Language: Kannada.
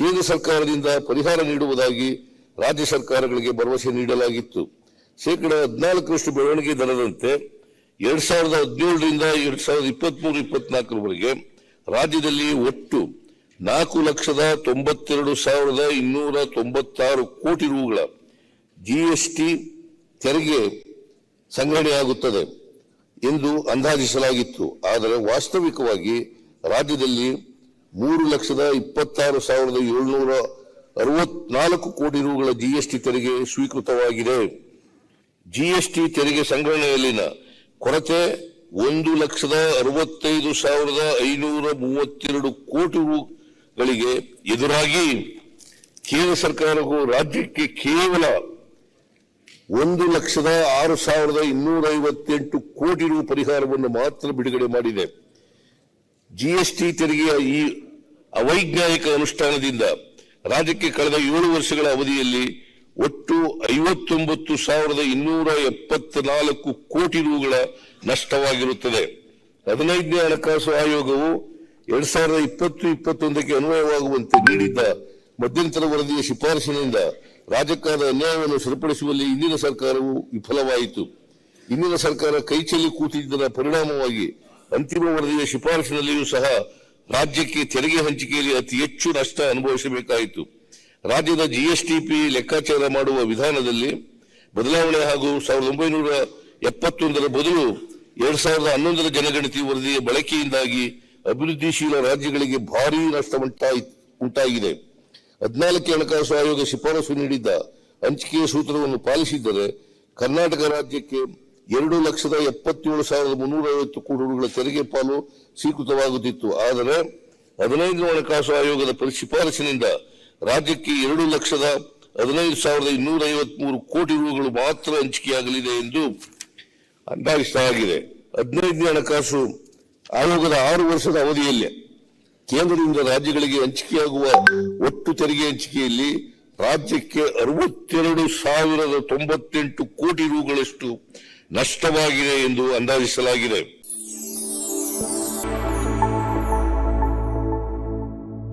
ಕೇಂದ್ರ ಸರ್ಕಾರದಿಂದ ಪರಿಹಾರ ನೀಡುವುದಾಗಿ ರಾಜ್ಯ ಸರ್ಕಾರಗಳಿಗೆ ಭರವಸೆ ನೀಡಲಾಗಿತ್ತು. ಶೇಕಡ ಹದಿನಾಲ್ಕರಷ್ಟು ಬೆಳವಣಿಗೆ ದರದಂತೆ ಎರಡ್ ಸಾವಿರದ ಹದಿನೇಳರಿಂದ ಎರಡ್ ಸಾವಿರದ ಇಪ್ಪತ್ಮೂರು, ಇಪ್ಪತ್ನಾಲ್ಕರವರೆಗೆ ರಾಜ್ಯದಲ್ಲಿ ಒಟ್ಟು ನಾಲ್ಕು ಲಕ್ಷದ ತೊಂಬತ್ತೆರಡು ಸಾವಿರದ ಇನ್ನೂರ ತೊಂಬತ್ತಾರು ಕೋಟಿ ರೂಗಳ ಜಿಎಸ್ಟಿ ತೆರಿಗೆ ಸಂಗ್ರಹಣೆಯಾಗುತ್ತದೆ ಎಂದು ಅಂದಾಜಿಸಲಾಗಿತ್ತು. ಆದರೆ ವಾಸ್ತವಿಕವಾಗಿ ರಾಜ್ಯದಲ್ಲಿ ಮೂರು ಲಕ್ಷದ ಇಪ್ಪತ್ತಾರು ಸಾವಿರದ ಏಳ್ನೂರ ಅರವತ್ನಾಲ್ಕು ಕೋಟಿ ರೂಗಳ ಜಿಎಸ್ಟಿ ತೆರಿಗೆ ಸ್ವೀಕೃತವಾಗಿದೆ. ಜಿಎಸ್ಟಿ ತೆರಿಗೆ ಸಂಗ್ರಹಣೆಯಲ್ಲಿನ ಕೊರತೆ ಒಂದು ಲಕ್ಷದ ಅರವತ್ತೈದು ಸಾವಿರದ ಐನೂರ ಮೂವತ್ತೆರಡು ಕೋಟಿ ರೂಗಳಿಗೆ ಎದುರಾಗಿ ಕೇಂದ್ರ ಸರ್ಕಾರವು ರಾಜ್ಯಕ್ಕೆ ಕೇವಲ ಒಂದು ಲಕ್ಷದ ಆರು ಸಾವಿರದ ಇನ್ನೂರ ಐವತ್ತೆಂಟು ಕೋಟಿ ರು ಪರಿಹಾರವನ್ನು ಮಾತ್ರ ಬಿಡುಗಡೆ ಮಾಡಿದೆ. ಜಿಎಸ್ಟಿ ತೆರಿಗೆಯ ಈ ಅವೈಜ್ಞಾನಿಕ ಅನುಷ್ಠಾನದಿಂದ ರಾಜ್ಯಕ್ಕೆ ಕಳೆದ ಏಳು ವರ್ಷಗಳ ಅವಧಿಯಲ್ಲಿ ಒಟ್ಟು ಐವತ್ತೊಂಬತ್ತು ಸಾವಿರದ ಇನ್ನೂರ ಎಪ್ಪತ್ನಾಲ್ಕು ಕೋಟಿ ರೂಗಳ ನಷ್ಟವಾಗಿರುತ್ತದೆ. ಹದಿನೈದನೇ ಹಣಕಾಸು ಆಯೋಗವು ಎರಡ್ ಸಾವಿರದ ಇಪ್ಪತ್ತು ಇಪ್ಪತ್ತೊಂದಕ್ಕೆ ಅನ್ವಯವಾಗುವಂತೆ ನೀಡಿದ್ದ ಮಧ್ಯಂತರ ವರದಿಯ ಶಿಫಾರಸಿನಿಂದ ರಾಜ್ಯಕ್ಕಾದ ಅನ್ಯಾಯವನ್ನು ಸರಿಪಡಿಸುವಲ್ಲಿ ಇಂದಿನ ಸರ್ಕಾರವು ವಿಫಲವಾಯಿತು. ಇಂದಿನ ಸರ್ಕಾರ ಕೈಚೆಲ್ಲಿ ಕೂತಿದ್ದರ ಪರಿಣಾಮವಾಗಿ ಅಂತಿಮ ವರದಿಯ ಶಿಫಾರಸಿನಲ್ಲಿಯೂ ಸಹ ರಾಜ್ಯಕ್ಕೆ ತೆರಿಗೆ ಹಂಚಿಕೆಯಲ್ಲಿ ಅತಿ ಹೆಚ್ಚು ನಷ್ಟ ಅನುಭವಿಸಬೇಕಾಯಿತು. ರಾಜ್ಯದ ಜಿಎಸ್ಟಿಪಿ ಲೆಕ್ಕಾಚಾರ ಮಾಡುವ ವಿಧಾನದಲ್ಲಿ ಬದಲಾವಣೆ ಹಾಗೂ ಸಾವಿರದ ಒಂಬೈನೂರ ಎಪ್ಪತ್ತೊಂದರ ಬದಲು ಎರಡ್ ಸಾವಿರದ ಹನ್ನೊಂದರ ಜನಗಣತಿ ವರದಿಯ ಬಳಕೆಯಿಂದಾಗಿ ಅಭಿವೃದ್ಧಿಶೀಲ ರಾಜ್ಯಗಳಿಗೆ ಭಾರೀ ನಷ್ಟ ಉಂಟಾಗಿದೆ. ಹದಿನಾಲ್ಕು ಹಣಕಾಸು ಆಯೋಗ ಶಿಫಾರಸು ನೀಡಿದ್ದ ಹಂಚಿಕೆಯ ಸೂತ್ರವನ್ನು ಪಾಲಿಸಿದ್ದರೆ ಕರ್ನಾಟಕ ರಾಜ್ಯಕ್ಕೆ ಎರಡು ಲಕ್ಷದ ಎಪ್ಪತ್ತೇಳು ಸಾವಿರದ ಮುನ್ನೂರ ಐವತ್ತು ಕೋಟಿ ರೂಪಾಯಿಗಳ ತೆರಿಗೆ ಪಾಲು ಸ್ವೀಕೃತವಾಗುತ್ತಿತ್ತು. ಆದರೆ ಹದಿನೈದು ಹಣಕಾಸು ಆಯೋಗದ ಶಿಫಾರಸಿನಿಂದ ರಾಜ್ಯಕ್ಕೆ ಎರಡು ಲಕ್ಷದ ಹದಿನೈದು ಸಾವಿರದ ಇನ್ನೂರ ಐವತ್ಮೂರು ಕೋಟಿ ರೂಗಳು ಮಾತ್ರ ಹಂಚಿಕೆಯಾಗಲಿದೆ ಎಂದು ಅಂದಾಜಿಸಲಾಗಿದೆ. ಹದಿನೈದನೇ ಹಣಕಾಸು ಆಯೋಗದ ಆರು ವರ್ಷದ ಅವಧಿಯಲ್ಲಿ ಕೇಂದ್ರದಿಂದ ರಾಜ್ಯಗಳಿಗೆ ಹಂಚಿಕೆಯಾಗುವ ಒಟ್ಟು ತೆರಿಗೆ ಹಂಚಿಕೆಯಲ್ಲಿ ರಾಜ್ಯಕ್ಕೆ ಅರವತ್ತೆರಡು ಸಾವಿರದ ತೊಂಬತ್ತೆಂಟು ಕೋಟಿ ರೂಗಳಷ್ಟು ನಷ್ಟವಾಗಿದೆ ಎಂದು ಅಂದಾಜಿಸಲಾಗಿದೆ.